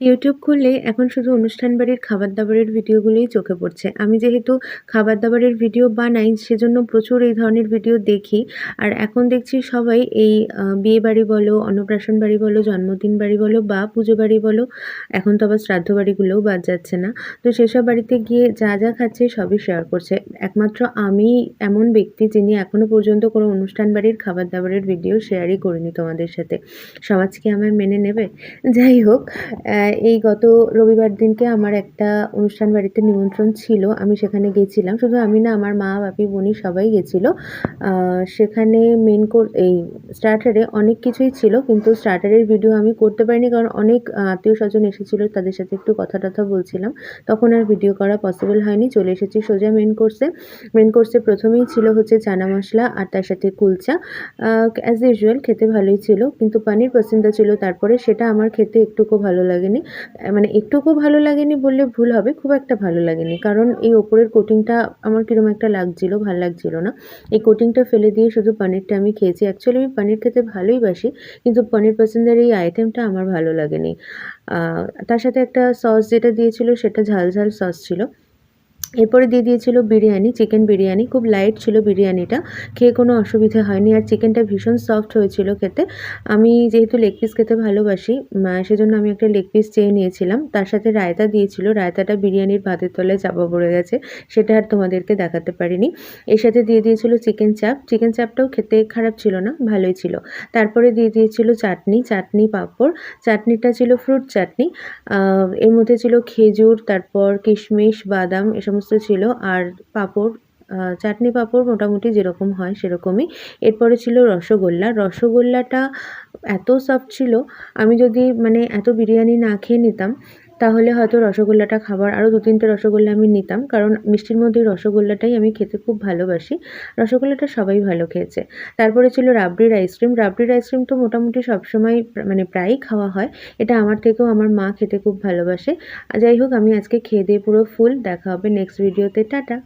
YouTube খুললে এখন শুধু অনুষ্ঠান বাড়ির খাবার দাবারের ভিডিওগুলোই চোখে পড়ছে। আমি যেহেতু খাবার দাবারের ভিডিও বানাই, সেজন্য প্রচুর এই ধরনের ভিডিও দেখি। আর এখন দেখছি সবাই এই বিয়ে বাড়ি বলো, অন্নপ্রাশন বাড়ি বলো, জন্মদিন বাড়ি বলো বা পুজো বাড়ি বলো, এখন তো আবার শ্রাদ্ধ বাড়িগুলোও বাদ যাচ্ছে না। তো সেসব বাড়িতে গিয়ে যা যা খাচ্ছে সবই শেয়ার করছে। একমাত্র আমি এমন ব্যক্তি যিনি এখনও পর্যন্ত কোনো অনুষ্ঠান বাড়ির খাবার দাবারের ভিডিও শেয়ারই করিনি তোমাদের সাথে। সমাজ কি আমায় মেনে নেবে? যাই হোক এই গত রবিবার দিনকে আমার একটা অনুষ্ঠান বাড়িতে নিমন্ত্রণ ছিল। আমি সেখানে গেছিলাম। শুধু আমি না, আমার মা, বাপি বোনি সবাই গেছিল। সেখানে মেন এই স্টার্টারে অনেক কিছুই ছিল, কিন্তু স্টার্টারের ভিডিও আমি করতে পারিনি কারণ অনেক আত্মীয় স্বজন এসেছিল, তাদের সাথে একটু কথা টথা বলছিলাম। তখন আর ভিডিও করা পসিবল হয়নি, চলে এসেছি সোজা মেন কোর্সে মেন কোর্সে প্রথমেই ছিল হচ্ছে চানা মশলা আর তার সাথে কুলচা। অ্যাজ ইউজুয়াল খেতে ভালোই ছিল, কিন্তু পানির পছন্দ ছিল। তারপরে সেটা আমার খেতে একটুকু ভালো লাগেনি। মানে একটুকু ভালো লাগেনি বললে ভুল হবে, খুব একটা ভালো লাগেনি। কারণ এই ওপরের কোটিংটা আমার কীরকম একটা লাগছিল, ভালো লাগছিল না। এই কোটিংটা ফেলে দিয়ে শুধু পনিরটা আমি খেয়েছি। অ্যাকচুয়ালি আমি পনির খেতে ভালোই বাসি, কিন্তু পনির পছন্দের এই আইটেমটা আমার ভালো লাগেনি। তার সাথে একটা সস যেটা দিয়েছিল সেটা ঝাল ঝাল সস ছিল। এরপরে দিয়ে দিয়েছিল বিরিয়ানি চিকেন বিরিয়ানি। খুব লাইট ছিল বিরিয়ানিটা, খেয়ে কোনো অসুবিধা হয়নি। আর চিকেনটা ভীষণ সফট হয়েছিল খেতে। আমি যেহেতু লেগ পিস খেতে ভালোবাসি সেজন্য আমি একটা লেগ পিস চেয়ে নিয়েছিলাম। তার সাথে রায়তা দিয়েছিল। রায়তাটা বিরিয়ানির ভাতের তলায় চাপা পড়ে গেছে, সেটা আর তোমাদেরকে দেখাতে পারিনি। এর সাথে দিয়ে দিয়েছিল চিকেন চাপ চিকেন চাপটাও খেতে খারাপ ছিল না, ভালোই ছিল। তারপরে দিয়ে দিয়েছিল চাটনি চাটনি পাঁপড়। চাটনিটা ছিল ফ্রুট চাটনি। এর মধ্যে ছিল খেজুর, তারপর কিশমিশ, বাদাম এসব সমস্ত ছিল আর পাঁপড় চাটনি পাঁপড় মোটামুটি যেরকম হয় সেরকমই। এরপরে ছিল রসগোল্লা। রসগোল্লাটা এত সফট ছিল, আমি যদি মানে এত বিরিয়ানি না খেয়ে নিতাম তাহলে হয়তো রসগোল্লাটা খাবার, আরও দু তিনটে রসগোল্লা আমি নিতাম। কারণ মিষ্টির মধ্যে রসগোল্লাটাই আমি খেতে খুব ভালোবাসি। রসগোল্লাটা সবাই ভালো খেয়েছে। তারপরে ছিল রাবড়ির আইসক্রিম রাবড়ির আইসক্রিম তো মোটামুটি সবসময় মানে প্রায়ই খাওয়া হয়। এটা আমার থেকেও আমার মা খেতে খুব ভালোবাসে। যাই হোক, আমি আজকে খেয়ে দিয়ে পুরো ফুল দেখা হবে নেক্সট ভিডিওতে টাটা!